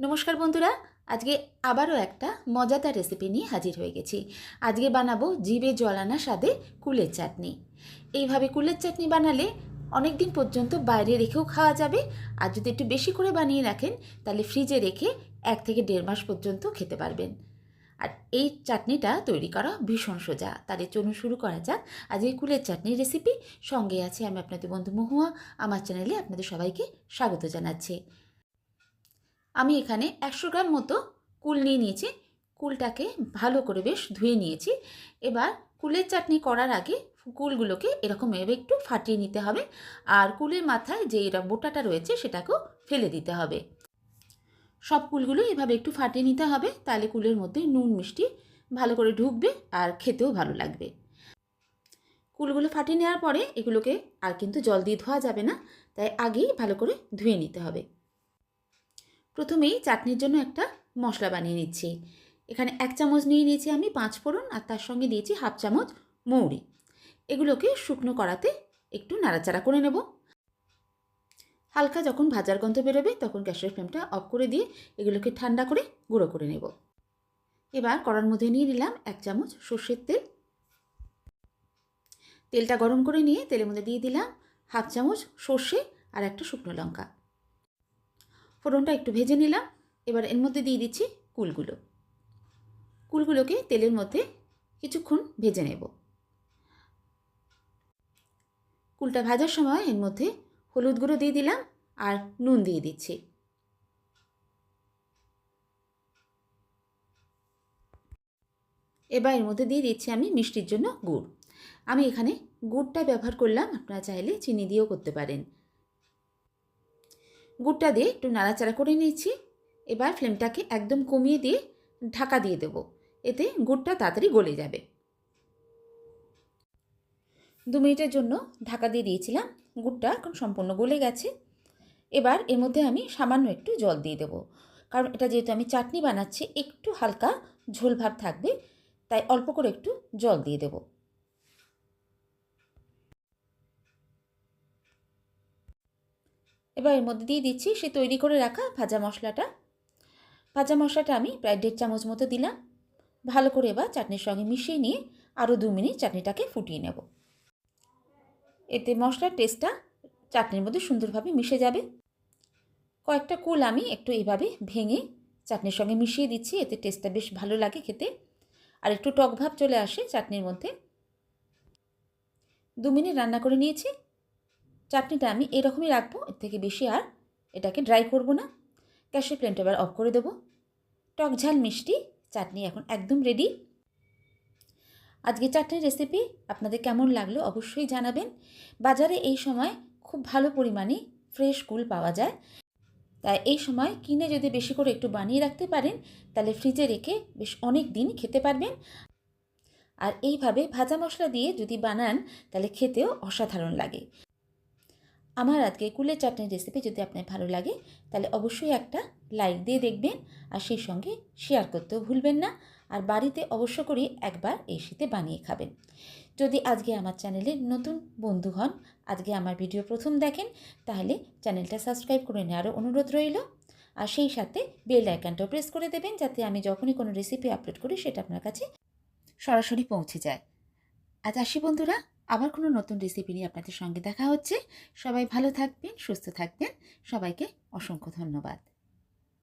নমস্কার বন্ধুরা, আজকে আবারও একটা মজাদার রেসিপি নিয়ে হাজির হয়ে গেছি। আজকে বানাবো জিভে জলানা স্বাদে কুলের চাটনি। এইভাবে কুলের চাটনি বানালে অনেক দিন পর্যন্ত বাইরে রেখেও খাওয়া যাবে, আর যদি একটু বেশি করে বানিয়ে রাখেন, তাহলে ফ্রিজে রেখে এক থেকে দেড় মাস পর্যন্ত খেতে পারবেন। আর এই চাটনিটা তৈরি করা ভীষণ সোজা। তাহলে চলুন শুরু করা যাক। আজকে কুলের চাটনির রেসিপি সঙ্গে আছে আমি আপনাদের বন্ধু মহুয়া। আমার চ্যানেলে আপনাদের সবাইকে স্বাগত জানাচ্ছি। আমি এখানে একশো গ্রাম মতো কুল নিয়ে নিয়েছি। কুলটাকে ভালো করে বেশ ধুয়ে নিয়েছি। এবার কুলের চাটনি করার আগে কুলগুলোকে এরকম এভাবে একটু ফাটিয়ে নিতে হবে। আর কুলের মাথায় যে বোটাটা রয়েছে সেটাকেও ফেলে দিতে হবে। সব কুলগুলো এভাবে একটু ফাটিয়ে নিতে হবে। তাহলে কুলের মধ্যে নুন, মিষ্টি ভালো করে ঢুকবে আর খেতেও ভালো লাগবে। কুলগুলো ফাটিয়ে নেওয়ার পরে এগুলোকে আর কিন্তু জল দিয়ে ধোয়া যাবে না। তাই আগেই ভালো করে ধুয়ে নিতে হবে। প্রথমেই চাটনির জন্য একটা মশলা বানিয়ে নিচ্ছি। এখানে এক চামচ নিয়ে নিয়েছি আমি পাঁচ ফোড়ন আর তার সঙ্গে দিয়েছি হাফ চামচ মৌরি। এগুলোকে শুকনো করাতে একটু নাড়াচাড়া করে নেব। হালকা যখন ভাজার গন্ধ বেরোবে তখন গ্যাসের ফ্লেমটা অফ করে দিয়ে এগুলোকে ঠান্ডা করে গুঁড়ো করে নেব। এবার কড়ার মধ্যে নিয়ে নিলাম এক চামচ সর্ষের তেল। তেলটা গরম করে নিয়ে তেলের মধ্যে দিয়ে দিলাম হাফ চামচ সর্ষে আর একটা শুকনো লঙ্কা। ফোড়নটা একটু ভেজে নিলাম। এবার এর মধ্যে দিয়ে দিচ্ছি কুলগুলো। কুলগুলোকে তেলের মধ্যে কিছুক্ষণ ভেজে নেব। কুলটা ভাজার সময় এর মধ্যে হলুদ গুঁড়ো দিয়ে দিলাম আর নুন দিয়ে দিচ্ছি। এবার এর মধ্যে দিয়ে দিচ্ছি আমি মিষ্টির জন্য গুড়। আমি এখানে গুড়টা ব্যবহার করলাম, আপনারা চাইলে চিনি দিয়েও করতে পারেন। গুড়টা দিয়ে একটু নাড়াচাড়া করে নিচ্ছি এবার ফ্লেমটাকে একদম কমিয়ে দিয়ে ঢাকা দিয়ে দেব। এতে গুড়টা তাড়াতাড়ি গলে যাবে। দু মিনিটের জন্য ঢাকা দিয়ে দিয়েছিলাম। গুড়টা এখন সম্পূর্ণ গলে গেছে। এবার এর মধ্যে আমি সামান্য একটু জল দিয়ে দেবো। কারণ এটা যেহেতু আমি চাটনি বানাচ্ছি, একটু হালকা ঝোল ভাব থাকবে, তাই অল্প করে একটু জল দিয়ে দেবো। এবার এর মধ্যে দিয়ে দিচ্ছি, সে তৈরি করে রাখা ভাজা মশলাটা। ভাজা মশলাটা আমি প্রায় দেড় চামচ মতো দিলাম। ভালো করে এবার চাটনির সঙ্গে মিশিয়ে নিয়ে আরও দু মিনিট চাটনিটাকে ফুটিয়ে নেব। এতে মশলার টেস্টটা চাটনির মধ্যে সুন্দরভাবে মিশে যাবে। কয়েকটা কুল আমি একটু এভাবে ভেঙে চাটনির সঙ্গে মিশিয়ে দিচ্ছি, এতে টেস্টটা বেশ ভালো লাগে খেতে। আর একটু টক ভাব চলে আসে চাটনির মধ্যে। দু মিনিট রান্না করে নিয়েছি। চাটনিটা আমি এরকমই রাখব, এর থেকে বেশি আর এটাকে ড্রাই করব না। গ্যাসের ফ্লেমটা এবার অফ করে দেবো। টক ঝাল মিষ্টি, চাটনি এখন একদম রেডি আজকে চাটনির রেসিপি আপনাদের কেমন লাগল অবশ্যই জানাবেন। বাজারে এই সময় খুব ভালো পরিমাণে ফ্রেশ কুল পাওয়া যায়। তাই এই সময় কিনে যদি বেশি করে একটু বানিয়ে রাখতে পারেন, তাহলে ফ্রিজে রেখে বেশ অনেক দিন খেতে পারবেন। আর এইভাবে ভাজা মশলা দিয়ে যদি বানান, তাহলে খেতেও অসাধারণ লাগে। আমার আজকে কুলের চাটনির রেসিপি যদি আপনার ভালো লাগে, তাহলে অবশ্যই একটা লাইক দিয়ে দেখবেন, আর সেই সঙ্গে শেয়ার করতেও ভুলবেন না, আর বাড়িতে অবশ্য করে একবার এই শীতে বানিয়ে খাবেন। যদি আজকে আমার চ্যানেলে নতুন বন্ধু হন, আজকে আমার ভিডিও প্রথম দেখেন, তাহলে চ্যানেলটা সাবস্ক্রাইব করে নেওয়ারও অনুরোধ রইল, আর সেই সাথে বেল আইকনটাও প্রেস করে দেবেন, যাতে আমি যখনই কোনো রেসিপি আপলোড করি, সেটা আপনার কাছে সরাসরি পৌঁছে যায়। আজ আসি বন্ধুরা। আবার কোনো নতুন রেসিপি নিয়ে আপনাদের সঙ্গে দেখা হচ্ছে। সবাই ভালো থাকবেন, সুস্থ থাকবেন। সবাইকে অসংখ্য ধন্যবাদ।